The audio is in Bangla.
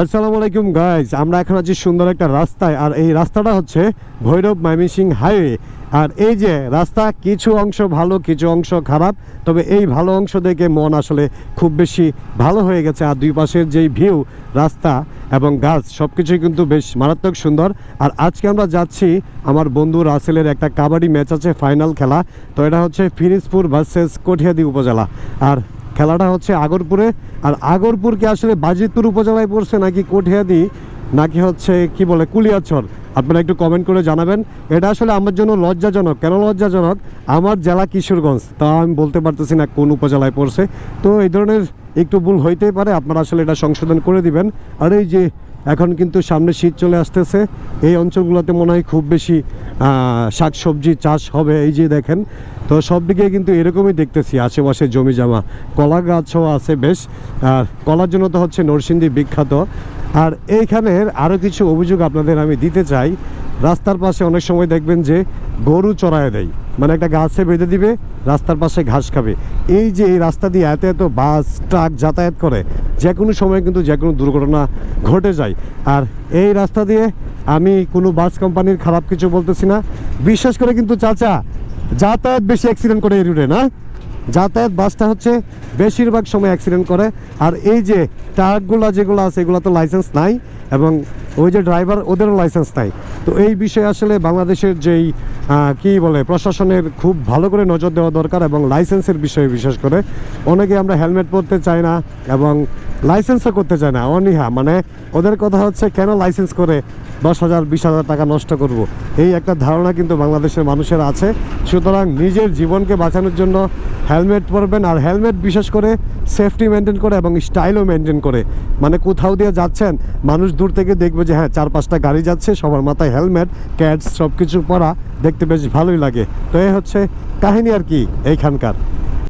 আসসালামু আলাইকুম গাইজ আমরা এখন আছি সুন্দর একটা রাস্তায়, আর এই রাস্তাটা হচ্ছে ভৈরব ময়মনসিং হাইওয়ে। আর এই যে রাস্তা, কিছু অংশ ভালো, কিছু অংশ খারাপ, তবে এই ভালো অংশ দেখে মন আসলে খুব বেশি ভালো হয়ে গেছে। আর দুই পাশের যেই ভিউ রাস্তা এবং গাছ সব কিছুই কিন্তু বেশ মারাত্মক সুন্দর। আর আজকে আমরা যাচ্ছি আমার বন্ধু রাসেলের একটা কাবাডি ম্যাচ আছে ফাইনাল খেলা। তো এটা হচ্ছে ফিরিজপুর ভার্সেস কঠিয়াদি উপজেলা। আর খেলাটা হচ্ছে আগরপুরে। আর আগরপুর কি আসলে বাজিতপুর উপজেলায় পড়ছে নাকি কঠিয়াদি, নাকি হচ্ছে কি বলে কুলিয়াচর আপনারা একটু কমেন্ট করে জানাবেন। এটা আসলে আমার জন্য লজ্জাজনক। কেন লজ্জাজনক? আমার জেলা কিশোরগঞ্জ। তা আমি বলতে পারতেছি না কোন উপজেলায় পড়ছে। তো এই ধরনের একটু ভুল হইতেই পারে। আপনারা আসলে এটা সংশোধন করে দিবেন। আর এই যে এখন কিন্তু সামনে শীত চলে আসতেছে, এই অঞ্চলগুলোতে মনে হয় খুব বেশি শাক সবজি চাষ হবে। এই যে দেখেন তো সব দিকে কিন্তু এরকমই দেখতেছি, আশেপাশে জমি জমা। কলা গাছও আছে বেশ, আর কলার জন্য তো হচ্ছে নরসিংদী বিখ্যাত। আর এইখানের আরও কিছু অভিযোগ আপনাদের আমি দিতে চাই। রাস্তার পাশে অনেক সময় দেখবেন যে গরু চড়ায় দেয়। মানে একটা গাছে বেঁধে দিবে, রাস্তার পাশে ঘাস খাবে। এই যে এই রাস্তা দিয়ে এত এত বাস, ট্রাক যাতায়াত করে, যে কোনো সময় কিন্তু যে কোনো দুর্ঘটনা ঘটে যায়। আর এই রাস্তা দিয়ে আমি কোনো বাস কোম্পানির খারাপ কিছু বলতেছি না। বিশ্বাস করে কিন্তু চাচা যাতায়াত বেশি অ্যাক্সিডেন্ট করে এই রুটে না? যাতায়াত বাসটা হচ্ছে বেশিরভাগ সময় অ্যাক্সিডেন্ট করে। আর এই যে ট্রাকগুলো যেগুলো আছে এগুলো তো লাইসেন্স নাই এবং ওই যে ড্রাইভার ওদেরও লাইসেন্স নাই। তো এই বিষয়ে আসলে বাংলাদেশের যেই কি বলে, প্রশাসনের খুব ভালো করে নজর দেওয়া দরকার এবং লাইসেন্সের বিষয়ে বিশেষ করে। অনেকে আমরা হেলমেট পরতে চাই না এবং লাইসেন্সও করতে চায় না, অনীহা। মানে ওদের কথা হচ্ছে, কেন লাইসেন্স করে দশ হাজার, বিশ হাজার টাকা নষ্ট করব। এই একটা ধারণা কিন্তু বাংলাদেশের মানুষের আছে। সুতরাং নিজের জীবনকে বাঁচানোর জন্য হেলমেট পরবেন আর হেলমেট বিশেষ করে সেফটি মেনটেন করে এবং স্টাইলও মেনটেন করে। মানে কোথাও দিয়ে যাচ্ছেন, মানুষ দূর থেকে দেখবে যে হ্যাঁ চার পাঁচটা গাড়ি যাচ্ছে, সবার মাথায় হেলমেট ক্যাটস সব কিছু পরা, দেখতে বেশ ভালোই লাগে। তো এই হচ্ছে কাহিনী আর কি এইখানকার।